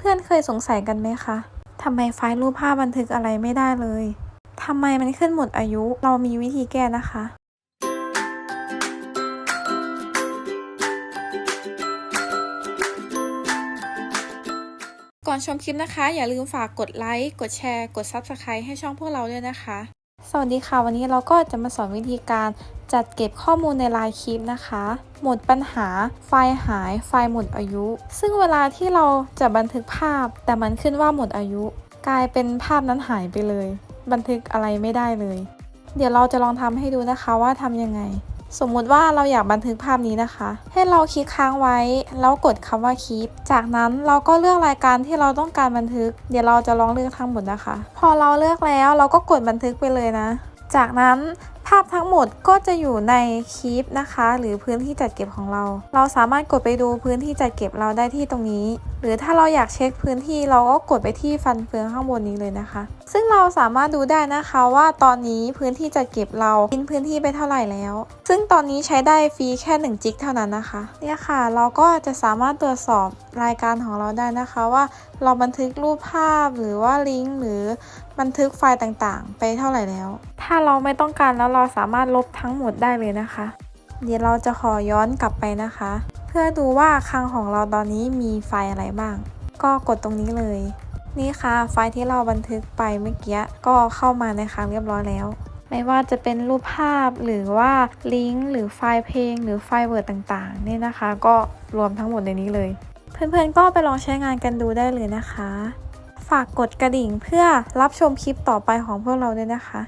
เพื่อนๆเคยสงสัยกันไหมคะทำไมไฟล์รูปภาพบันทึกอะไรไม่ได้เลยทำไมมันขึ้นหมดอายุ เรามีวิธีแก้นะคะ ก่อนชมคลิปนะคะ อย่าลืมฝากกดไลค์ กดแชร์ กด Subscribe ให้ช่องพวกเราด้วยนะคะ สวัสดีค่ะ วันนี้เราก็จะมาสอนวิธีการจัดเก็บข้อมูลในไลน์คลิปนะคะ หมดปัญหา ไฟล์หาย ไฟล์หมดอายุ ซึ่งเวลาที่เราจะบันทึกภาพ แต่มันขึ้นว่าหมดอายุ กลายเป็นภาพนั้นหายไปเลย บันทึกอะไรไม่ได้เลย เดี๋ยวเราจะลองทำให้ดูนะคะว่าทำยังไง สมมุติว่าเราอยากบันทึกภาพนี้นะคะ ให้เราคลิกค้างไว้ แล้วกดคำว่าคลิป จากนั้นเราก็เลือกรายการที่เราต้องการบันทึก เดี๋ยวเราจะลองเลือกทั้งหมดนะคะ พอเราเลือกแล้วเราก็กดบันทึกไปเลยนะ จากนั้น ภาพทั้งหมดก็จะอยู่ในคีปนะคะ หรือพื้นที่จัดเก็บของเรา เราสามารถกดไปดูพื้นที่จัดเก็บเราได้ที่ตรงนี้ หรือถ้าเราอยากเช็คพื้นที่เราก็กดไปที่ฟันเฟืองข้างบนนี้เลยนะคะ ซึ่งเราสามารถดูได้นะคะว่าตอนนี้พื้นที่จัดเก็บเรากินพื้นที่ไปเท่าไหร่แล้ว ซึ่งตอนนี้ใช้ได้ฟรีแค่1จิกเท่านั้นนะคะเนี่ยค่ะ เราก็จะสามารถตรวจสอบรายการของเราได้นะคะว่าเราบันทึกรูปภาพหรือว่าลิงก์หรือบันทึกไฟล์ต่างๆ ไปเท่าไหร่แล้ว ถ้าเราไม่ต้องการแล้วเราสามารถลบทั้งหมดได้เลยนะคะ เดี๋ยวเราจะขอย้อนกลับไปนะคะ เพื่อดูว่าคลังของเราตอนนี้มีไฟล์อะไรบ้าง ก็กดตรงนี้เลย นี่ค่ะ ไฟล์ที่เราบันทึกไปเมื่อกี้ก็เข้ามาในคลังเรียบร้อยแล้ว ไม่ว่าจะเป็นรูปภาพหรือว่าลิงก์หรือไฟล์เพลง หรือไฟล์เวิร์ดต่างๆนี่นะคะ ก็รวมทั้งหมดในนี้เลย เพื่อนๆก็ไปลองใช้งานกันดูได้เลยนะคะ ฝากกดกระดิ่งเพื่อรับชมคลิปต่อไปของพวกเราด้วยนะคะ